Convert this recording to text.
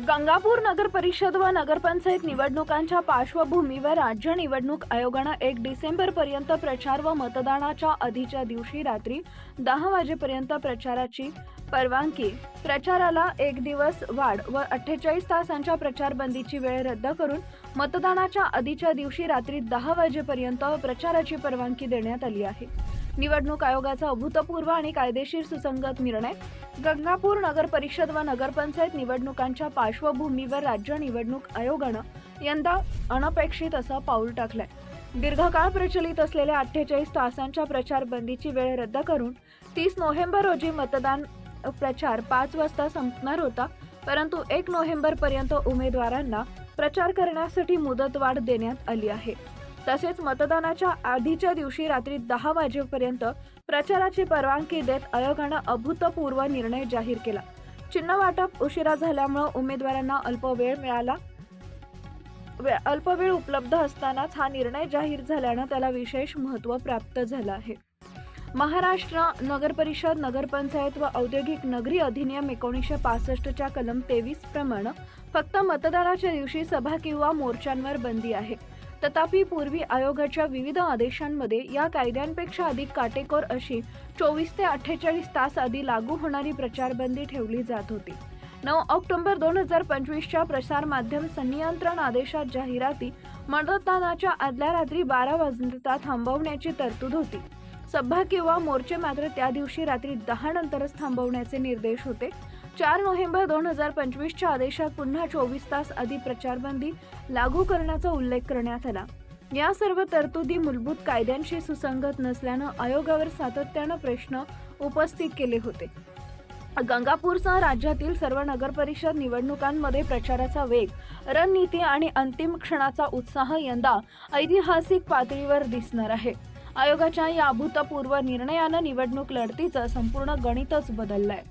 गंगापूर नगर परिषद व नगरपंचायत निवडणुकांच्या पार्श्वभूमीवर राज्य निवडणूक आयोगानं एक डिसेंबर पर्यंत प्रचार व मतदानाच्या आधीच्या दिवशी रात्री दहा वाजेपर्यंत प्रचाराची परवानगी. प्रचाराला एक दिवस वाढ व अठ्ठेचाळीस तासांच्या प्रचारबंदीची वेळ रद्द करून मतदानाच्या आधीच्या दिवशी रात्री दहा वाजेपर्यंत प्रचाराची परवानगी देण्यात आली आहे. निवडणूक आयोगाचा अभूतपूर्व आणि कायदेशीर सुसंगत निर्णय. गंगापूर नगर परिषद व नगरपंचायत निवडणुकांच्या पार्श्वभूमीवर राज्य निवडणूक आयोगानं यंदा अनपेक्षित असं पाऊल टाकलंय. दीर्घकाळ प्रचलित असलेल्या अठ्ठेचाळीस तासांच्या प्रचार बंदीची वेळ रद्द करून तीस नोव्हेंबर रोजी मतदान प्रचार पाच वाजता संपणार होता परंतु एक नोव्हेंबर पर्यंत उमेदवारांना प्रचार करण्यासाठी मुदतवाढ देण्यात आली आहे. तसेच मतदानाच्या आधीच्या दिवशी रात्री दहा वाजेपर्यंत प्रचाराची परवानगी देत आयोगानं अभूतपूर्व निर्णय जाहीर केला. चिन्ह वाटप उशिरा झाल्यामुळे उमेदवारांना अल्प वेळ मिळाला. वे- अल्प वेळ उपलब्ध असतानाच हा निर्णय जाहीर झाल्यानं त्याला विशेष महत्त्व प्राप्त झालं आहे. महाराष्ट्र नगरपरिषद नगरपंचायत व औद्योगिक नगरी अधिनियम एकोणीसशे पासष्टच्या कलम तेवीस प्रमाणे फक्त मतदानाच्या दिवशी सभा किंवा मोर्चांवर बंदी आहे. तथापि पूर्वी आयोगाच्या विविध आदेशांमध्ये या कायद्यांपेक्षा अधिक काटेकोर अशी चोवीस ते अठ्ठेचाळीस तास आधी लागू होणारी प्रचारबंदी ठेवली जात होती. नऊ ऑक्टोबर दोन हजार पंचवीसच्या प्रसारमाध्यम संनियंत्रण आदेशात जाहिराती मतदानाच्या आदल्या रात्री बारा वाजता थांबवण्याची तरतूद होती. सभा किंवा मोर्चे मात्र त्या दिवशी रात्री दहा नंतरच थांबवण्याचे निर्देश होते. चार नोव्हेंबर दोन हजार पंचवीसच्या आदेशात पुन्हा चोवीस तास आधी प्रचारबंदी लागू करण्याचा उल्लेख करण्यात आला. या सर्व तरतुदी मूलभूत कायद्यांशी सुसंगत नसल्यानं आयोगावर सातत्यानं प्रश्न उपस्थित केले होते. गंगापूरसह राज्यातील सर्व नगरपरिषद निवडणुकांमध्ये प्रचाराचा वेग रणनीती आणि अंतिम क्षणाचा उत्साह यंदा ऐतिहासिक पातळीवर दिसणार आहे. आयोगाच्या या अभूतपूर्व निर्णयानं निवडणूक लढतीचं संपूर्ण गणितच बदललंय.